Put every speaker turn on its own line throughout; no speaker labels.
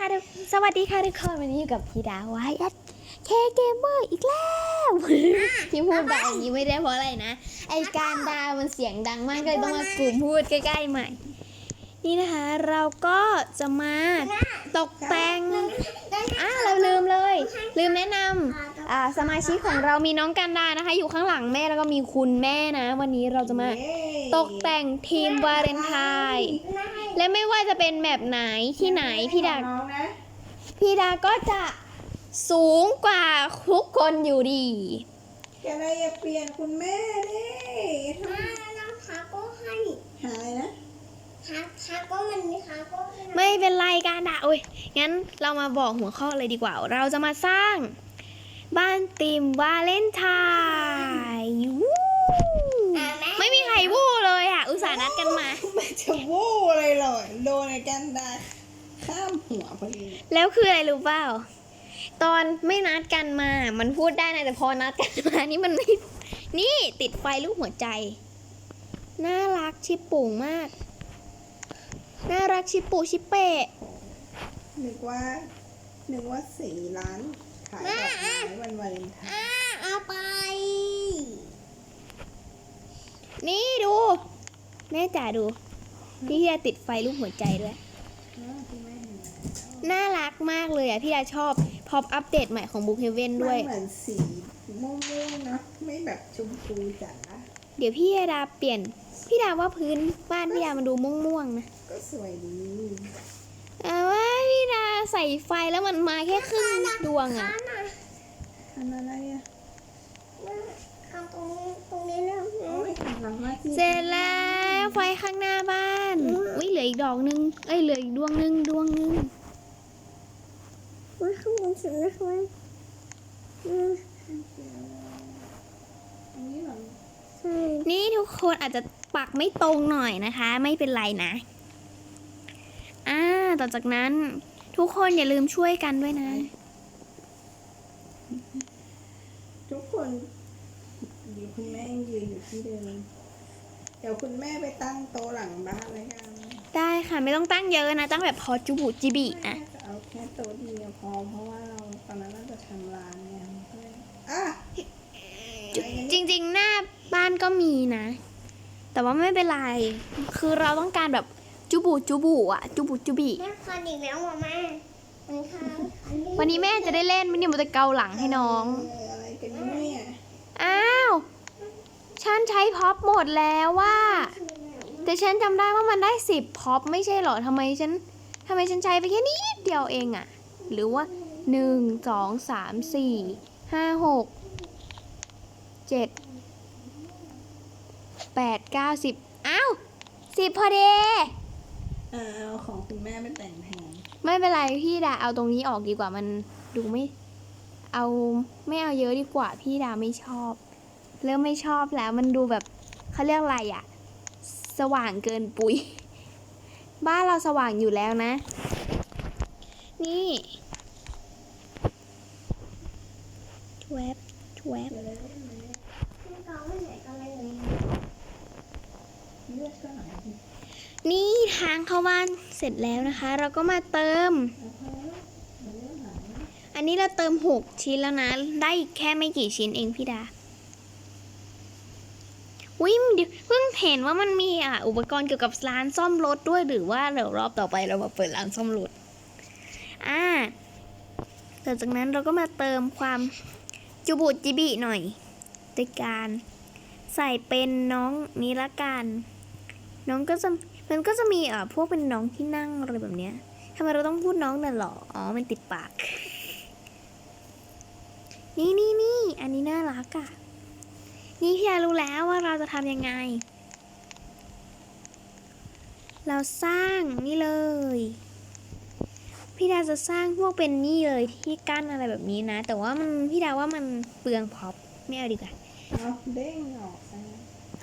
ค่ะสวัสดีค่ะทุกคนวันนี้อยู่กับพี่ดาวไวแอดเคเกมเมอร์อีกแล้วที่พูดแบบนี้ไม่ได้เพราะอะไรนะ ไอการดาวมันเสียงดังมากเลยต้องมากลุ่มพูดใกล้ๆใหม่ นี่นะคะเราก็จะมาตกแต่งอะเราลืมเลย ลืมแนะนำอ่าสมาชิกของเรามีน้องกันดานะคะ อยู่ข้างหลังแม่แล้วก็มีคุณแม่นะ วันนี้เราจะมาตกแต่งทีมวาเลนไทน์ และไม่ว่าจะเป็นแบบไหนที่ไหนพี่ดา
น้องนะ
พี่ดาก็จะสูงกว่าทุกคนอยู่ดี
แกอะไรอย่าเปลี่ยนคุณแม่ดิทำไม
น้ำขาก็ให้
หายนะ
ขาขาก็มันมีขาก็ให้
ไม่เป็นไรการดาโอ้ยงั้นเรามาบอกหัวข้อเลยดีกว่า เราจะมาสร้าง บ้านตีมวาเลนไทน์วู้ไม่มีใครวู้เลยอะ อุตส่าห์นัดกันมา
ไม่ จะวู้เลยเหรอโดนไอ้กันดาข้ามหัวพอดี
แล้วคืออะไรรู้เปล่า ตอนไม่นัดกันมา มันพูดได้นะแต่พอนัดกันมานี่มันไม่ นี่ติดไฟลูกหัวใจ น่ารักชิปปุ่งมาก น่ารักชิปปูชิปเปะ
นึกว่านึกว่าสี่ล้านขายดอกไม้วันวาเลนไทน์
อ่าเอาไป
นี่ดู แม่จ๋าดู พี่ดาติดไฟลูกหัวใจด้วย
อ้าวคุณแม่เห็นแล้ว
น่ารักมากเลยอะ พี่ดาชอบ พอปอัปเดตใหม่ของบุ๊กเฮเว่นด้วย
มันเหมือนสีม่วงๆเนอะไม่แบบชมพูจ๋า
เดี๋ยวพี่ดาเปลี่ยน พี่ดาว่าพื้นบ้านพี่ดามันดูม่วงๆนะ
ก็สวยดี
เอาว่าพี่ดาใส่ไฟแล้วมันมาแค่ครึ่งดวงอะ
ขาน่ะ
ทำอะไรอะ
เอาตรงนี้ตรงนี้เริ่ม
โอ้ยหันหลังมาสิ
เสร็จแล้วไฟข้างหน้าบ้านอุ้ยเห ลืออีกดอกนึง เอ้ยเหลืออีกดวงนึงดวงนึง
ว่าข้างบนสุดนะคะอืม
อันนี้เหรอ
ใช่
นี่ทุกคนอาจจะปักไม่ตรงหน่อยนะคะ ไม่เป็นไรนะ อ่า ต่อจากนั้นทุกคนอย่าลืมช่วยกันด้วยนะ
ทุกคนเดี๋ยวคุณแม่ยังยืนอยู่ที่เดิมเดี๋ยวคุณแม่ไปตั้งโต๊ะหลังบ้านเลยกัน
ได้ค่ะไม่ต้องตั้งเยอะนะ ตั้งแบบพอจุบุจิบินะ
จะเอาแค่โต๊ะเดียวพอเพราะว่าเราตอนนั้นเราจะทำร้านไงก็เลยอะ
จริงๆ หน้าบ้านก็มีนะ แต่ว่าไม่เป็นไร คือเราต้องการแบบจุบุจุบุอะจุบุจุบิ
แม่คันอีกแล้วอะแม่มันคันคันนี้
วันนี้แม่จะได้เล่นไม่เนี่ยมันจะเกาหลังให้น้อง
เอะไรกันเนี่ย
อ้าวฉันใช้พ็อปหมดแล้วว่า แต่ฉันจำได้ว่ามันได้สิบพ็อปไม่ใช่เหรอทำไมฉันทำไมฉันใช้ไปแค่นิดเดียวเองอะหรือว่าหนึ่งสองสามสี่ห้าหกเจ็ดแปดเก้าสิบอ้าวสิบพอดี
อ่าเอาของคุณแม่ไปแต่งแทน
ไม่เป็นไรพี่ดาเอาตรงนี้ออกดีกว่ามันดูไม่ เอาไม่เอาเยอะดีกว่าพี่ดาไม่ชอบ เริ่มไม่ชอบแล้วมันดูแบบเขาเรียกอะไรอะ สว่างเกินปุยบ้านเราสว่างอยู่แล้วนะ นี่ชวบชวบ
เดี๋ยวเลย
มันเกาไม่ไหนกันเลยเลย
เลือดก็หายดิ
นี่ทางเข้าบ้านเสร็จแล้วนะคะ เราก็มาเติม
อั
นนี้เราเติม 6 ชิ้นแล้วนะ ได้อีกแค่ไม่กี่ชิ้นเองพี่ดา วิมเดี๋ยเพิ่งเห็นว่ามันมีอะอุปกรณ์เกี่ยวกับร้านซ่อมรถด้วยหรือว่าเดี๋ยวรอบต่อไปเรามาเปิดร้านซ่อมรถอ่าต่อจากนั้นเราก็มาเติมความจุบุจิบิหน่อยโดยการใส่เป็นน้องนี้ละกันน้องก็จะมันก็จะมีอะพวกเป็นน้องที่นั่งอะไรแบบเนี้ยทำไมเราต้องพูดน้องน่ะหรออ๋อมันติดปาก นี่นี่นี่อันนี้น่ารักอะ่ะ นี่พี่ยารู้แล้วว่าเราจะทำยังไง เราสร้างนี่เลย พี่ดาจะสร้างพวกเป็นนี่เลยที่กั้นอะไรแบบนี้นะ แต่ว่ามันพี่ดาว่ามันเปลืองพ็อปไม่เอาดีกว่า
เอาเด้งออกซะ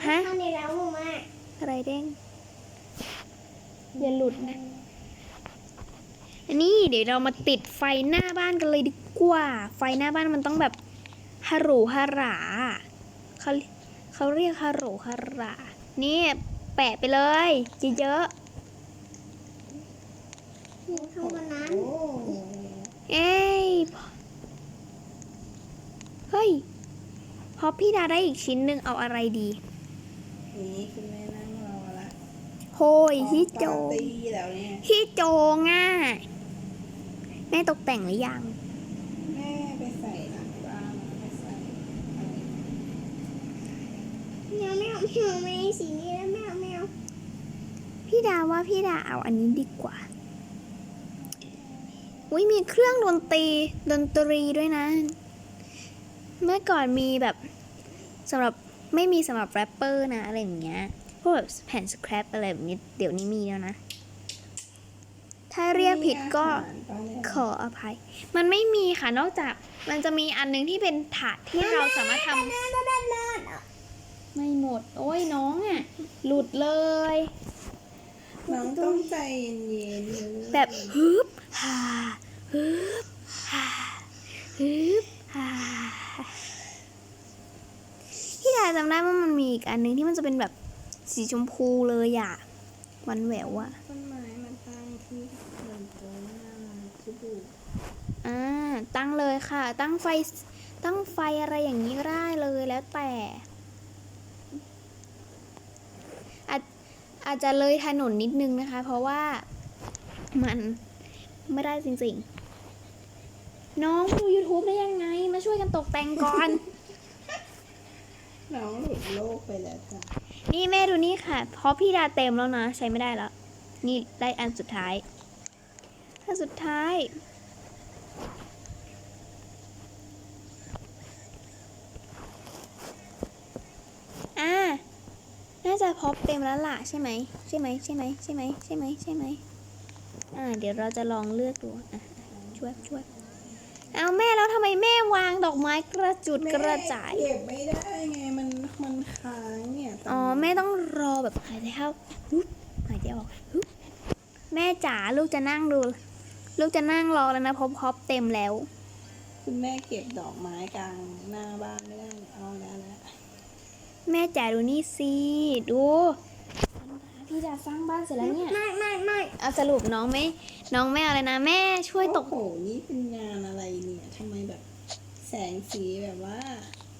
ฮะ
คันอีกแล้วอะแม่
อะไรเด้งอย่าหลุดนะอันนี้เดี๋ยวเรามาติดไฟหน้าบ้านกันเลยดีกว่า ไฟหน้าบ้านมันต้องแบบฮารูฮารา เขาเขาเรียกฮารูฮารานี่แปะไปเลยเยอะๆ
ข้างบนนั้น
โอ้
เอ้ยเฮ้ย พอพี่ดาได้อีกชิ้นหนึ่งเอาอะไรดี
นี่คุณแม่นั่งรอละ
โหยที่โจ
ปางร์ตี้แล้วเนี่ย
ที่โจงอะแม่ตกแต่งหรือยัง
แม่ไปใส่หลังบ้านไปใส่อะไร
แมวแมวแมวไม่สีนี้แล้วแมวแมว
พี่ดาว่าพี่ดาเอาอันนี้ดีกว่า อุ้ยมีเครื่องดนตรีดนตรีด้วยนะ เมื่อก่อนมีแบบสำหรับไม่มีสำหรับแรปเปอร์นะอะไรอย่างเงี้ย พวกแบบแผ่นสครับอะไรแบบนี้เดี๋ยวนี้มีแล้วนะ ถ้าเรียกผิดก็ขออภัย มันไม่มีค่ะนอกจากมันจะมีอันนึงที่เป็นถาดที่เราสามารถทำ ไม่หมด โอ้ยน้องอะ หลุดเลย
น้องต้องใจเย็นๆเลย
แบบฮึบฮ่าฮึบฮ่าฮึบฮ่าพี่ดาจำได้ว่ามันมีอีกอันนึงที่มันจะเป็นแบบสีชมพูเลยอะมันแหววอะ
ต้นไม้มันตั้งที่เหมือนโต๊ะหน้าที่ดู
อ่าตั้งเลยค่ะ ตั้งไฟตั้งไฟอะไรอย่างนี้ก็ได้เลยแล้วแต่อาจ อาจจะเลยถนนนิดนึงนะคะ เพราะว่ามันไม่ได้จริงๆ น้องดู YouTube ได้ยังไง มาช่วยกันตกแต่งก่อน
น้องหลุดโลกไปแล้วจ้ะ
นี่แม่ดูนี่ค่ะ เพราะพี่ดาเต็มแล้วนะ ใช้ไม่ได้แล้ว นี่ได้อันสุดท้ายอันสุดท้ายอ่า น่าจะพบเต็มแล้วล่ะใช่ไหมใช่ไหมใช่ไหมใช่ไหมใช่ไหมใช่ไหมอ่า เดี๋ยวเราจะลองเลือกดูอะช่วยช่วยเอาแม่แล้วทำไมแม่วางดอกไม้กระจุดกระจาย
แม่เก็บไม่ได้ไงมันมันค้างเนี่ยตนนี้
อ๋อแม่ต้องรอแบบหายใจเข้าฮึบหายใจออกฮึบแม่จ๋าลูกจะนั่งดู ลูกจะนั่งรอแล้วนะเพบพบเต็มแล้ว
คุณแม่เก็บดอกไม้กลางหน้าบ้านไม่ได้เอาแล้วแล้ว
แม่จ๋าดูนี่สิ ดู พี่จะสร้างบ้านเสร็จแล้วเนี่ย
ไม่ไม่ไม่
เอาสรุปน้องไม่ น้องไม่เอาเลยนะ แม่ช่วยตก
โอ้โห นี่เป็นงานอะไรเนี่ยทำไมแบบ แสงสีแบบว่า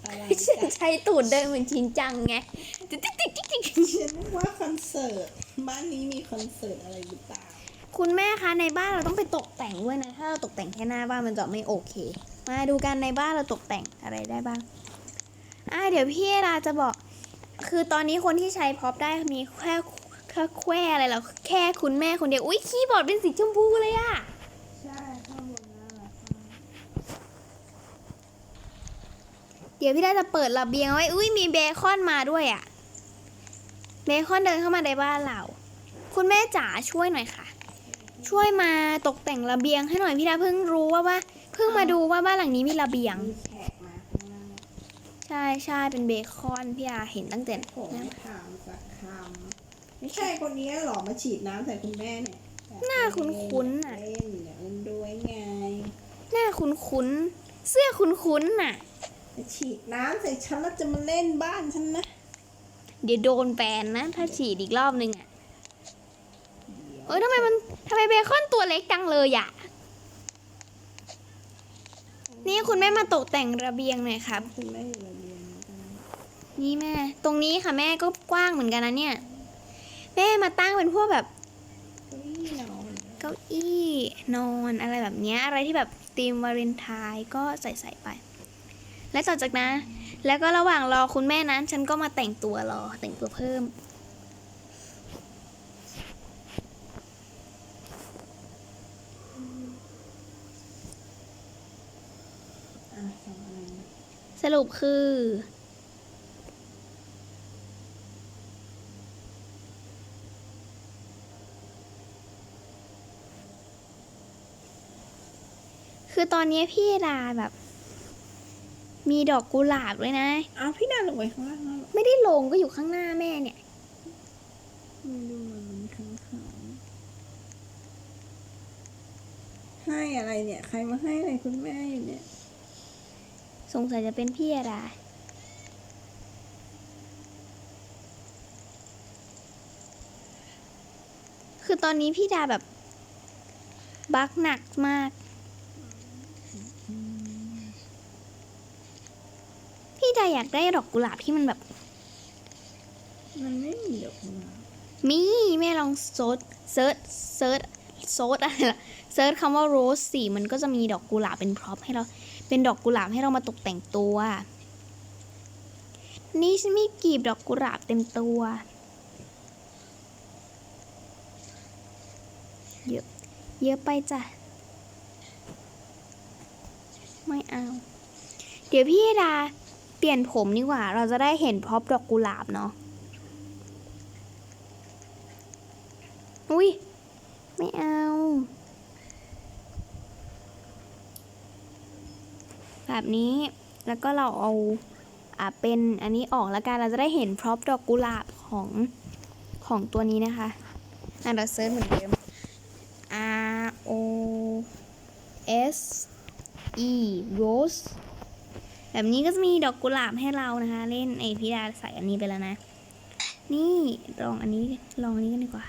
อะไร
ใช้ตูดเดินเหมือนชินจังไงติ๊กติ๊กติ๊กติ๊กติ๊ก
ฉันนึกว่าคอนเสิร์ต บ้านนี้มีคอนเสิร์ตอะไรหรือเปล่า
คุณแม่คะในบ้านเราต้องไปตกแต่งด้วยนะ ถ้าเราตกแต่งแค่หน้าบ้านมันจะไม่โอเค มาดูกันในบ้านเราตกแต่งอะไรได้บ้าง อ่าเดี๋ยวพี่ดาจะบอก คือตอนนี้คนที่ใช้พ็อปได้มีแค่แค่แค่อะไรหรอแค่คุณแม่คนเดียว อุ้ยคีย์บอร์ดเป็นสีชมพูเลยอะ
ใช่ข้างบนน่ารักมาก
เดี๋ยวพี่ดาจะเปิดระเบียงไว้ อุ้ยมีเบคอนมาด้วยอะเบคอนเดินเข้ามาในบ้านเรา คุณแม่จ๋าช่วยหน่อยค่ะ ช่วยมาตกแต่งระเบียงให้หน่อยพี่ดาเพิ่งรู้ว่าว่า เพิ่งมาดูว่าบ้านหลังนี้มีระเบียง ใช่ใช่เป็นเบคอนพี่ดาเห็นตั้งแต่
ผมถามสักคำไม่ใช่คนนี้หรอมาฉีดน้ำใส่คุณแม่เนี่ย
หน้าคุ้นๆน่ะ
เล่นเดี๋ยวมันด้วยไง
หน้าคุ้นๆเสื้อคุ้นๆน่ะ
มาฉีดน้ำใส่ฉันแล้วจะมาเล่นบ้านฉันนะ
เดี๋ยวโดนแบนนะ ถ้าฉีดอีกรอบนึงอะเอ้ยทำไมมันทำไมเบคอนตัวเล็กจังเลยอะนี่คุณแม่มาตกแต่งระเบียงหน่อยครับ
คุณแม่อยู่ระเบียงนะจ๊ะ
นี่แม่ ตรงนี้ค่ะแม่ก็กว้างเหมือนกันนะเนี่ย แม่มาตั้งเป็นพวกแบบ
เก้าอี้นอน
เก้าอี้นอนอะไรแบบเนี้ยอะไรที่แบบธีมวาเลนไทน์ก็ใส่ใส่ไป และต่อจากนั้นแล้วก็ระหว่างรอคุณแม่นั้น ฉันก็มาแต่งตัวรอแต่งตัวเพิ่ม
ส
รุปคือ คือตอนนี้พี่ดาแบบ มีดอกกุหลาบด้วยนะ
เอาพี่นาลงไปข้างล่างแล้วเหรอ
ไม่ได้ลงก็อยู่ข้างหน้าแม่เนี่ย
ไม่ดูมันข้างขาวให้อะไรเนี่ย ใครมาให้อะไรคุณแม่อยู่เนี่ย
สงสัยจะเป็นพี่ดาคือตอนนี้พี่ดาแบบ บักหนักมาก ดาอยากได้ดอกกุหลาบที่มันแบบ
มันไม่มีดอกกุหลาบ
มีแม่ลองเซิร์ชเซิร์ชเซิร์ชโซดอะไรล่ะเซิร์ชคำว่าโรสสีมันก็จะมีดอกกุหลาบเป็นพร็อพให้เรา เป็นดอกกุหลาบให้เรามาตกแต่งตัว นี่ฉันมีกลีบดอกกุหลาบเต็มตัวเยอะเยอะไปจ้ะ ไม่เอา เดี๋ยวพี่ดา เปลี่ยนผมดีกว่า เราจะได้เห็นพร็อพดอกกุหลาบเนาะ อุ้ยไม่เอา แบบนี้ แล้วก็เราเอาอ่าเป็นอันนี้ออกแล้วกัน เราจะได้เห็นพร็อพดอกกุหลาบของของตัวนี้นะคะอะเราเซิร์ชเหมือนเดิม R O S E Rose แบบนี้ก็จะมีดอกกุหลาบให้เรานะคะ เล่นไอพิดาใส่อันนี้ไปแล้วนะ นี่ลองอันนี้ลองอันนี้กันดีกว่า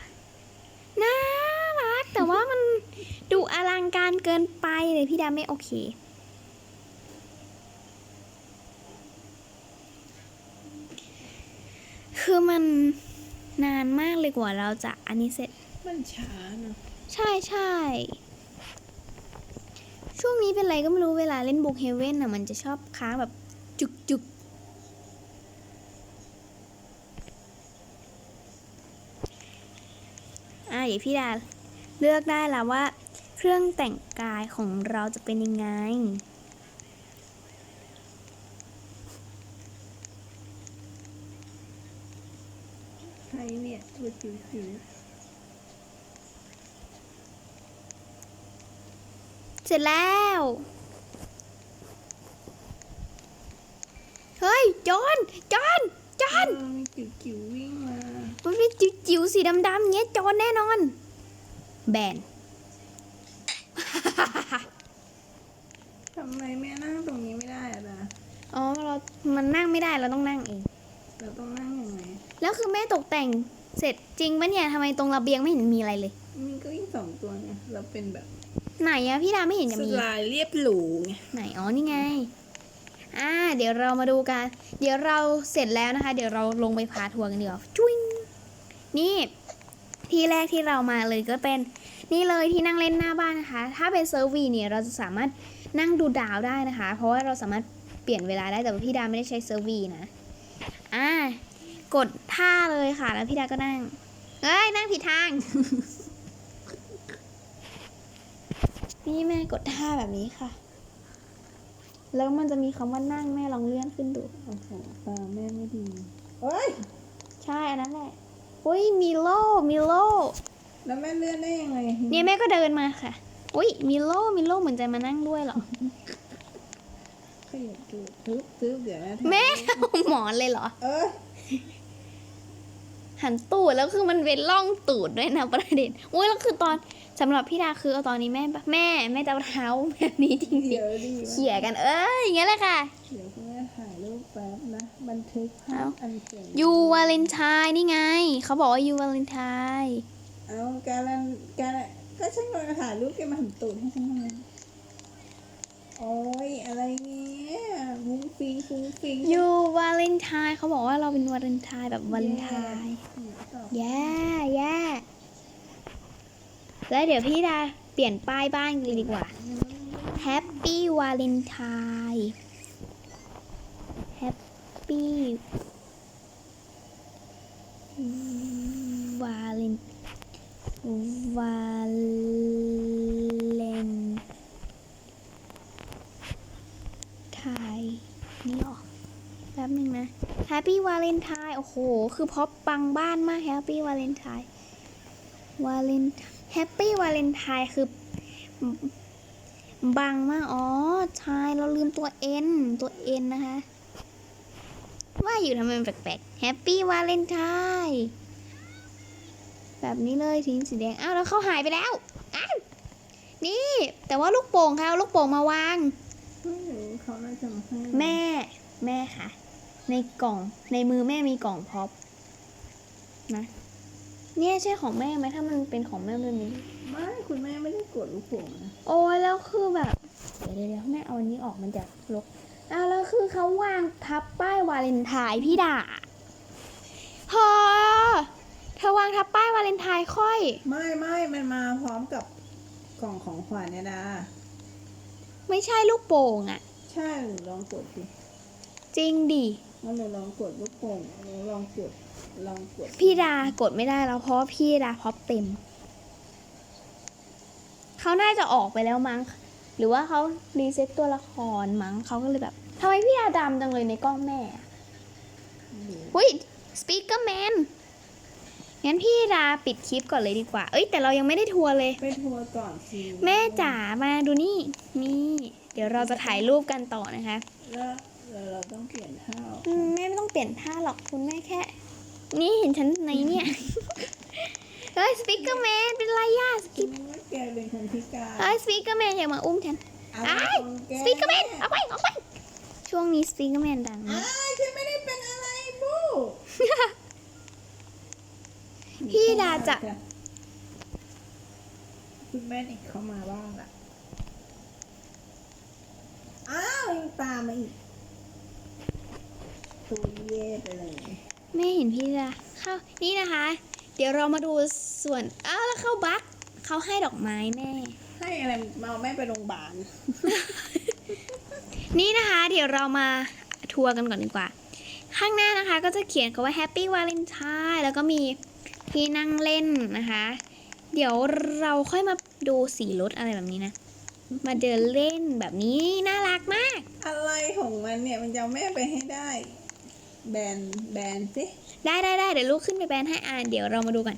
น่ารักแต่ว่ามันดูอลังการเกินไปเลยพี่ดาไม่โอเคคือมันนานมากเลยกว่าเราจะอันนี้เสร็จ
มันช้าเนอะ
ใช่ใช่ ช่วงนี้เป็นไรก็ไม่รู้เวลาเล่นบุกเฮเว่นอะมันจะชอบค้างแบบจุกจุกอะเดี๋ยวพี่ดาเลือกได้แล้วว่า เครื่องแต่งกายของเราจะเป็นยังไง
ใครเนี่ยตัวจิ๋วจิ๋ว
เสร็จแล้ว เฮ้ย จอน จอน จอน
เออมีจิ๋วจิ๋ววิ่งมา
มันเป็นจิ๋วๆสีดำๆเงี้ยจอนแน่นอน แบน
ทำไมแม่นั่งตรงนี้ไม่ได้อะนะ
อ๋อเรา มันนั่งไม่ได้เราต้องนั่งเอง
เราต้องนั่งยังไง
แล้วคือแม่ตกแต่งเสร็จจริงปะเนี่ยทำไมตรงระเบียงไม่เห็นมีอะไรเลย
มีเก็อีกสองตัวเนี่ย เราเป็นแบบ
ไหนอะพี่ดาไม่เห็นจะ
ส
มี
ไลายเรียบหรูไง
ไหน อ๋อ นี่ไง อ่า เดี๋ยวเรามาดูกัน เดี๋ยวเราเสร็จแล้วนะคะ เดี๋ยวเราลงไปพาทัวร์กันดีกว่าจุ้งนี่ ที่แรกที่เรามาเลยก็เป็น นี่เลยที่นั่งเล่นหน้าบ้านนะคะ ถ้าเป็นเซอร์วีเนี่ยเราจะสามารถนั่งดูดาวได้นะคะ เพราะว่าเราสามารถเปลี่ยนเวลาได้ แต่ว่าพี่ดาไม่ได้ใช้เซอร์วีนะ อ่า กดท่าเลยค่ะ แล้วพี่ดาก็นั่ง เอ้ย นั่งผิดทาง นี่แม่กดท่าแบบนี้ค่ะ แล้วมันจะมีคำว่านั่งแม่ลองเลื่อนขึ้นดู
โอ้โหตาแม่ไม่ดีเอ้ย
ใช่อันนั้นแหละอุ้ยมีโล่มีโล่
แล้วแม่เลื่อนได้ยังไง
เนี่ยแม่ก็เดินมาค่ะ อุ้ยมีโล่มีโล่เหมือนจะมานั่งด้วยเหรอ
ขยับตัวทึบทึบเดี๋ยวนะ
แม่เอาหมอนเลยเหรอ
เอ้ย
หันตูดแล้วคือมันเป็นร่องตูดด้วยนะประเด็นอุ้ยแล้วคือตอน สำหรับพี่ดาคือเอาตอนนี้แม่แม่แม่จะเอาเท้าแบบนี้จริง
เดี๋ยวดี
ๆ
วะ
เขี่ยกันเอ้ยอย่างเงี้ยแหละค่ะ
เดี๋ยวคุณแม่ถ่ายรูปแป๊บนะบันทึกภา
เอ้า
พอันเจ๋ง
ยูวาเลนไทน์นี่ไง เขาบอกว่ายูวาเลนไทน์
เอาการันการนก็ฉันกำลังถ่ายรูปแกมาหันตูดให้ฉันทำไมโอ้ยอะไรเนี่ยฟุ้งฟิงฟุ้งฟิง
ยูวาเลนไทน์เขาบอกว่าเราเป็นวาเลนไทน์แบบวาเลนไทน์แย่แย่ แล้วเดี๋ยวพี่ดาเปลี่ยนป้ายบ้านกันดีกว่า Happy Valentine Happy Valen Valentine นี่หรอแป๊บนึงนะ Happy Valentine โอ้โห คือพบปังบ้านมาก Happy Valentine Valentine Valent Happy Valentine คือ บังมาก อ๋อ ใช่ เราลืมตัว N ตัว N นะคะ ว่าอยู่ทำไมมันแปลกๆ Happy Valentine แบบนี้เลยทิ้งสีแดง อ้าว แล้วเขาหายไปแล้ว อ้าว นี่ แต่ว่าลูกโป่งเขาเอาลูกโป่งมาวาง
ไม่รู้เขาน่าจะมาให้
แม่ แม่ค่ะ ในกล่อง ในมือแม่มีกล่องพ็อปนะ เนี่ยใช่ของแม่ไหมถ้ามันเป็นของแม่มันมี
ไม่คุณแม่ไม่ได้กดลูกโป่งนะ
โอ้ยแล้วคือแบบเดี๋ยวเดี๋ยวแม่เอาอันนี้ออกมันจะลกอ้าวแล้วคือเขาวางทับป้ายวาเลนไทน์พี่ด่าพอเธอวางทับป้ายวาเลนไทน์ค่อย
ไม่ไม่มันมาพร้อมกับกล่องของขวัญเนี่ยนะ
ไม่ใช่ลูกโป่งอะ
ใช่หนูลองกดดิ
จริงดิ
งั้นหนูลองกดลูกโป่งหนูลองกด ลองกด
พี่ดากดไม่ได้แล้วเพราะว่าพี่ดาพร็อปเต็ม เขาน่าจะออกไปแล้วมั้ง หรือว่าเขารีเซ็ตตัวละครมั้งเขาก็เลยแบบทำไมพี่ดาดำจังเลยในกล้องแม่อะอุ้ยสปีกเกอร์แมนงั้นพี่ดาปิดคลิปก่อนเลยดีกว่า เอ้ยแต่เรายังไม่ได้ทัวร์เลย
ไปทัวร์ก่อนสิ
แม่จ๋ามาดูนี่ นี่ เดี๋ยวเราจะถ่ายรูปกันต่อนะคะ
แล้วแล้วเราต้องเปลี่ยนท่า
อืมแม่ไม่ต้องเปลี่ยนท่าหรอกคุณแม่แค่ นี่เห็นฉันในเนี่ย เฮ้ยสปีกเกอร์แมนเป็นไรย่าส
คิดว่าแกเป็นคนพิการ
เฮ้ยสปีกเกอร์แมนอย่ามาอุ้มฉัน
อะไร
อ้าย
ของแก
สปีกเกอร์แมนเอาไปเอาไปช่วงนี้สปีกเกอร์แมนดังมา
อ้ากยฉันไม่ได้เป็นอะไรบู
พี่ดาจะ
คุณแม่อีกเข้ามาบ้างละอ้าวยังตามมาอีกตัวเย่ไปเลย
แม่เห็นพี่ดาเข้านี่นะคะ เดี๋ยวเรามาดูส่วนอ้าวแล้วเข้าบัคเขาให้ดอกไม้แม่
ให้อะไรเมาแม่ไปโรงพยาบาล
นี่นะคะ เดี๋ยวเรามาทัวร์กันก่อนดีกว่า ข้างหน้านะคะ ก็จะเขียนคำว่า Happy Valentine แล้วก็มีที่นั่งเล่นนะคะ เดี๋ยวเราค่อยมาดูสีรถอะไรแบบนี้นะ มาเดินเล่นแบบนี้น่ารักมาก
อะไรของมันเนี่ยมันจะเอาแม่ไปให้ได้ แบนแบนสิ
ได้ได้ได้เดี๋ยวลูกขึ้นไปแบนให้อ่านเดี๋ยวเรามาดูกัน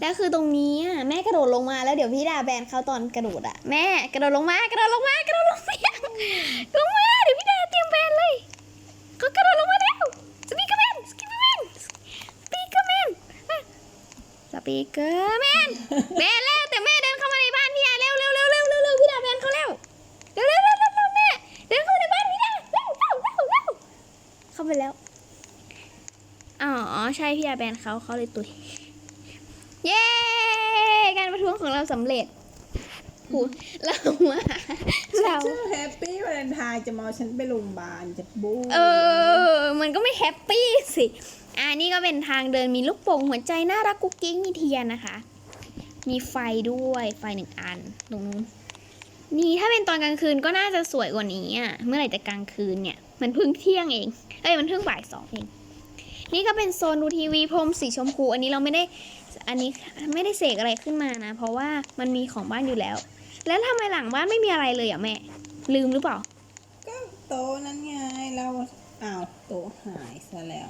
แล้วคือตรงนี้อะแม่กระโดดลงมาแล้วเดี๋ยวพี่ดาแบนเขาตอนกระโดดอะแม่กระโดดลงมากระโดดลงมากระโดดลงมาลงมาเดี๋ยวพี่ดาเตรียมแบนเลยเขากระโดดลงมาแล้วสปีกเกอร์แมนสปีกเกอร์แมนสปีกเกอร์แมนสปีกเกอร์แมนแบนแล้ว พี่อาแบนเขาเขาเลยตุยเย้การประท้วงของเราสำเร็จพูดเรามาเรา
ชื่อแฮปปี้วาเลนไทน์จะมาเอาฉันไปโรงพยาบาลจะบู
เออ มันก็ไม่แฮปปี้สิอ่านี่ก็เป็นทางเดินมีลูกโป่งหัวใจน่ารักกุ๊กกิ๊กมีเทียนนะคะ มีไฟด้วยไฟหนึ่งอันตรงนู้นนี่ถ้าเป็นตอนกลางคืนก็น่าจะสวยกว่านี้อะเมื่อไหร่จะกลางคืนเนี่ย มันเพิ่งเที่ยงเอง เอ้ยมันเพิ่งบ่ายสองเอง นี่ก็เป็นโซนดูทีวีพรมสีชมพู อันนี้เราไม่ได้ อันนี้ไม่ได้เสกอะไรขึ้นมานะ เพราะว่ามันมีของบ้านอยู่แล้ว แล้วทำไมหลังบ้านไม่มีอะไรเลยอะแม่ ลืมหรือเปล่า
ก็โต๊ะนั้นไงเราอ้าวโต๊ะหายซะแล้ว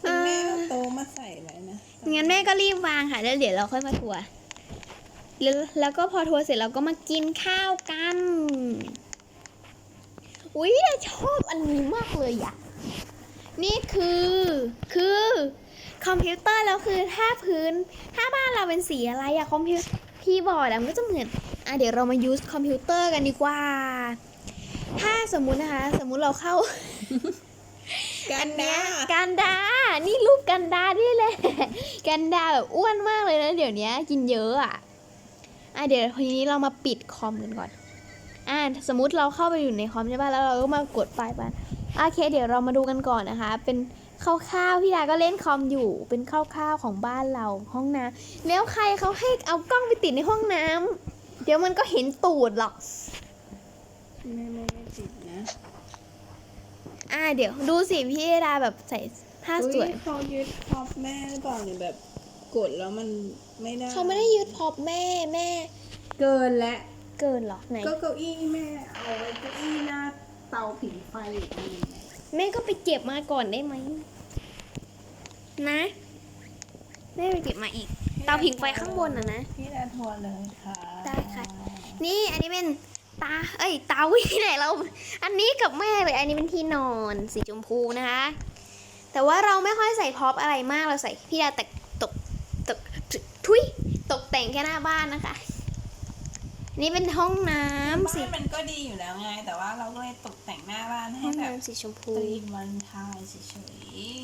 คุณแม่เอาโต๊ะมาใส่ไว้นะ
งั้นแม่ก็รีบวางค่ะแล้วเดี๋ยวเราค่อยมาทัวร์แล้วแล้วก็พอทัวร์เสร็จเราก็มากินข้าวกัน อุ้ยพี่ดาชอบอันนี้มากเลยอะ นี่คือคือคอมพิวเตอร์แล้วคือถ้าพื้นถ้าบ้านเราเป็นสีอะไรอะคอมพิวคีย์บอร์ดอะมันก็จะเหมือนอะเดี๋ยวเรามา use คอมพิวเตอร์กันดีกว่า ถ้าสมมุตินะคะ สมมุติเราเข้า
กันนะ
กันดา นี่รูปกันดานี่แหละ กันดาแบบอ้วนมากเลยนะ เดี๋ยวนี้กินเยอะอะ อะเดี๋ยวทีนี้เรามาปิดคอมกันก่อน อะสมมุติเราเข้าไปอยู่ในคอมใช่ป่ะแล้วเราก็มากดไฟล์ไป โอเค เดี๋ยวเรามาดูกันก่อนนะคะ เป็นคร่าวๆพี่ดาก็เล่นคอมอยู่ เป็นคร่าวๆของบ้านเราห้องน้ำแล้วใครเขาให้เอากล้องไปติดในห้องน้ำเดี๋ยวมันก็เห็นตูดหรอก
แม่ไม่ได้ติดนะ
อะเดี๋ยวดูสิพี่ดาแบบใส่ผ้าสวย
อุ๊เขายึดคอปแม่หรือเปล่าเนี่ยแบบกดแล้วมันไม่ได้
เขาไม่ได้ยึดพร็อพแม่แม่
เกินแล้ว
เกินเหรอไหน
ก็เก้าอี้แม่เอาไว้เก้าอี้หน้า เตาผิงไฟอีกอันหนึ่ง
แม่ก็ไปเก็บมาก่อนได้ไหมนะแม่ไปเก็บมาอีก เตาผิงไฟข้างบนอะนะ
พี่ดาทวนเลยค่ะ
ได้ค่ะ นี่อันนี้เป็นตา เอ้ยเตาที่ไหนเรา อันนี้กับแม่เลยอันนี้เป็นที่นอนสีชมพูนะคะ แต่ว่าเราไม่ค่อยใส่พร็อพอะไรมากเราใส่พี่ดาแต่ตกตกทุยตกแต่งแค่หน้าบ้านนะคะ นี่เป็นห้องน้ำสี
บ้านมันก็ดีอยู่แล้วไง แต่ว่าเราก็เลยตกแต่งหน้าบ้านให้
ห้อง
แบบ
น้ำสีชมพู
ตีมวันทายเฉย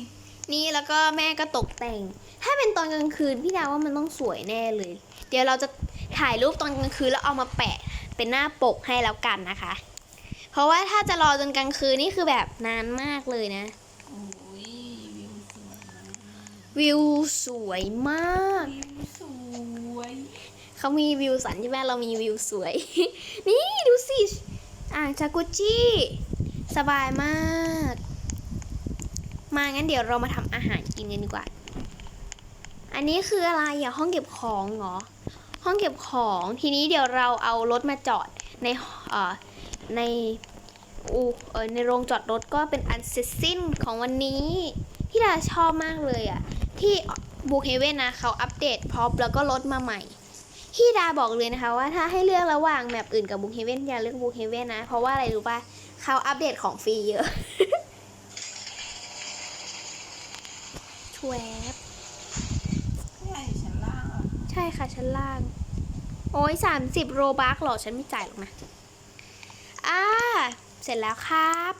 นี่แล้วก็แม่ก็ตกแต่ง ถ้าเป็นตอนกลางคืนพี่ดาว่ามันต้องสวยแน่เลย เดี๋ยวเราจะถ่ายรูปตอนกลางคืนแล้วเอามาแปะเป็นหน้าปกให้แล้วกันนะคะ เพราะว่าถ้าจะรอจนกลางคืนนี่คือแบบนานมากเลยนะ
โอ้ยวิวสวยมาก
วิวสวยมาก
วิวสวย
เขามีวิวสันใช่ไหมเรามีวิวสวย นี่ดูสิ อ่างจากุจิสบายมาก มางั้นเดี๋ยวเรามาทำอาหารกินกันดีกว่า อันนี้คืออะไรอะห้องเก็บของเหรอ ห้องเก็บของทีนี้เดี๋ยวเราเอารถมาจอดในเอ่อในอูเออในโรงจอดรถก็เป็นอันเสร็จสิ้นของวันนี้ที่เราชอบมากเลยอะที่บูเฮเว่นนะเขาอัปเดตพร็อพแล้วก็รถมาใหม่ พี่ดาบอกเลยนะคะว่าถ้าให้เลือกระหว่างแมปอื่นกับบูเฮเว่นอย่าเลือกบูเฮเว่นนะ เพราะว่าอะไรรู้ป่ะเขาอัปเดตของฟรีเยอะชวบ
นี่ไงอยู่ชั้นล่างอะ
ใช่ค่ะชั้นล่าง โอ้ยสามสิบโรบักหรอฉันไม่จ่ายหรอกนะอ่าเสร็จแล้วครับ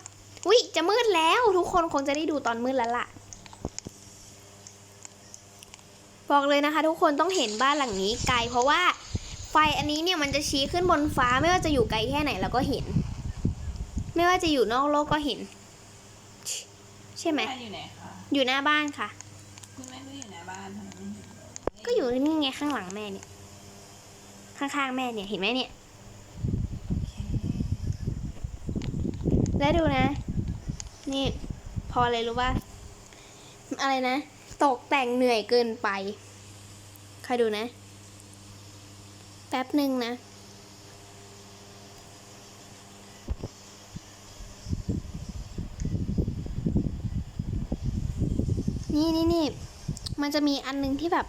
วิจะมืดแล้วทุกคนคงจะได้ดูตอนมืดแล้วล่ะ บอกเลยนะคะ ทุกคนต้องเห็นบ้านหลังนี้ไกล เพราะว่าไฟอันนี้เนี่ยมันจะชี้ขึ้นบนฟ้าไม่ว่าจะอยู่ไกลแค่ไหนเราก็เห็น ไม่ว่าจะอยู่นอกโลกก็เห็น ใช่ไหม
แม่อยู่ไหนคะ
อยู่หน้าบ้านค่ะ
คุณแม่ก็อยู่ในบ้านทำไมไม่เห็นเลย
ก็อยู่นี่ไงข้างหลังแม่เนี่ย ข้างๆแม่เนี่ยเห็นไหมเนี่ย แล้วดูนะ นี่พอเลยรู้ป่ะอะไรนะ ตกแต่งเหนื่อยเกินไป ใครดูนะ แป๊บหนึ่งนะ นี่นี่นี่มันจะมีอันหนึงที่แบบ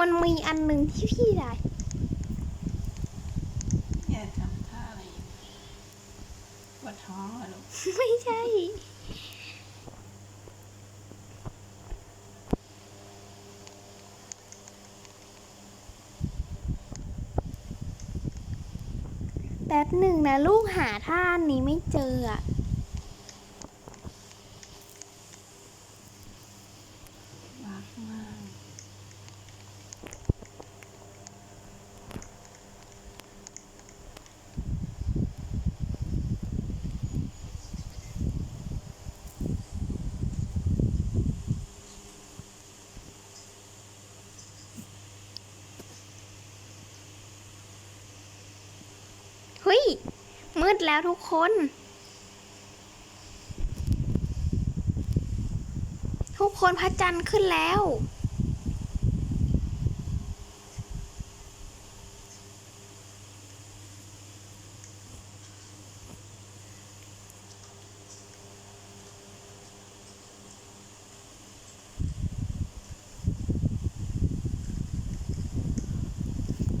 มันมี อันหนึ่งที่พี่ได้
อย่าทำท่าอะไรอย่างนี้ปวดท้องเหรอลูก
ไม่ใช่ แป๊บหนึ่งนะลูกหาท่านี้ไม่เจออะ
รักมาก
เฮ้ย มืด แล้วทุกคน ทุกคนพระจันทร์ขึ้นแล้ว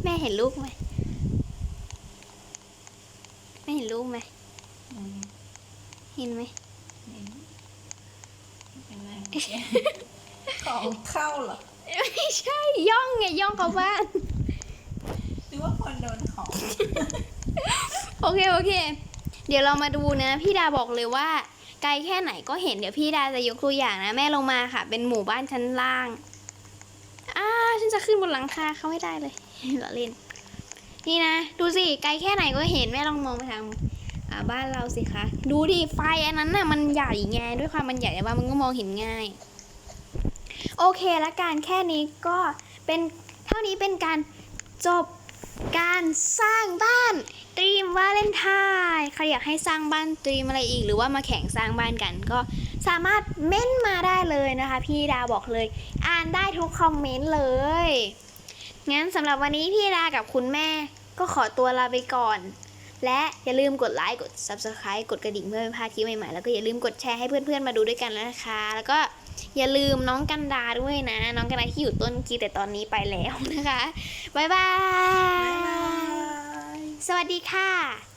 แม่เห็นลูกไหม แม่เห็นลูกไหม
อืม
เห็นไหม
นี่เป็นไรของเข้าเหรอ
ไม่ใช่ ย่องไงย่องเข้าบ้าน
หรือว่าคนโดนของ
โอเค โอเค เดี๋ยวเรามาดูนะ พี่ดาบอกเลยว่า ไกลแค่ไหนก็เห็นเดี๋ยวพี่ดาจะยกตัวอย่างนะ แม่ลงมาค่ะ เป็นหมู่บ้านชั้นล่างอ้าฉันจะขึ้นบนหลังคาเขาให้ได้เลยเราเล่น นี่นะ ดูสิ ไกลแค่ไหนก็เห็นแม่ลองมองไปทาง อ่าบ้านเราสิคะ ดูดิไฟอันนั้นน่ะมันใหญ่ไงด้วยความมันใหญ่แต่ว่ามันก็มองเห็นง่าย โอเคและการแค่นี้ก็เป็นเท่านี้เป็นการจบการสร้างบ้านตรีมวาเลนไทน์ใครอยากให้สร้างบ้านตรีมอะไรอีก หรือว่ามาแข่งสร้างบ้านกันก็สามารถเม้นต์มาได้เลยนะคะ พี่ดาบอกเลย อ่านได้ทุกคอมเมนต์เลย งั้นสำหรับวันนี้พี่ดากับคุณแม่ก็ขอตัวลาไปก่อน และอย่าลืมกดไลค์กด subscribe กดกระดิ่งเพื่อไม่พลาดคลิปใหม่ๆแล้วก็อย่าลืมกดแชร์ให้เพื่อนๆมาดูด้วยกันนะคะ แล้วก็อย่าลืมน้องกันดาด้วยนะ น้องกันดาที่อยู่ต้นคลิปแต่ตอนนี้ไปแล้วนะคะบ๊ายบา
ย
สวัสดีค่ะ